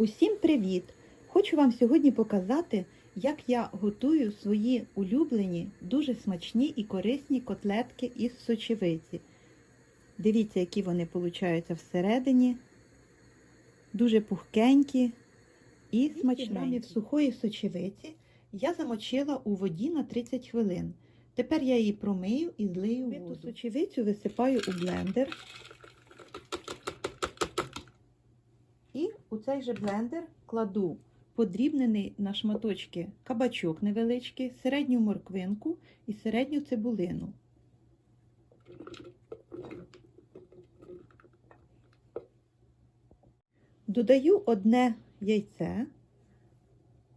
Усім привіт! Хочу вам сьогодні показати, як я готую свої улюблені, дуже смачні і корисні котлетки із сочевиці. Дивіться, які вони получаються всередині. Дуже пухкенькі і смачненькі. сухої сочевиці я замочила у воді на 30 хвилин. Тепер я її промию і злию воду. сочевицю висипаю у блендер. І у цей же блендер кладу подрібнений на шматочки кабачок невеличкий, середню морквинку і середню цибулину. Додаю одне яйце,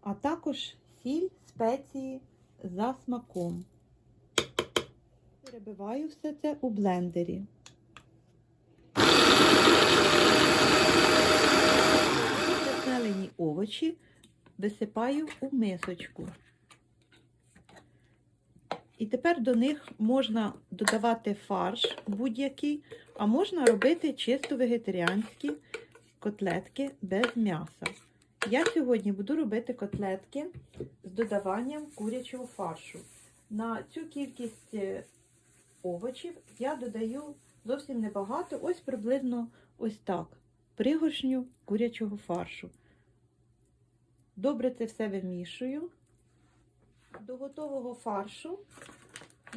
а також сіль, спеції за смаком. Перебиваю все це у блендері. Овочі висипаю у мисочку. І тепер до них можна додавати фарш будь-який, а можна робити чисто вегетаріанські котлетки без м'яса. Я сьогодні буду робити котлетки з додаванням курячого фаршу. На цю кількість е, овочів я додаю зовсім небагато, ось приблизно ось так пригоршню курячого фаршу. Добре це все вимішую. До готового фаршу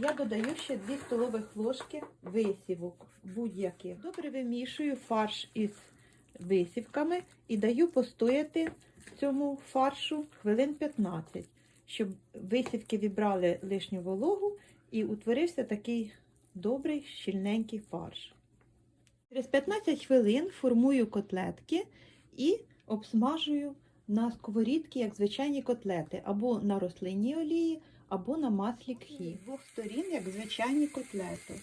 я додаю ще 2 столових ложки висівок будь-яких. Добре вимішую фарш із висівками і даю постояти цьому фаршу хвилин 15, щоб висівки вібрали лишню вологу і утворився такий добрий щільненький фарш. Через 15 хвилин формую котлетки і обсмажую на сковорідки, як звичайні котлети, або на рослинній олії, або на маслі кхі. З двох сторін, як звичайні котлети.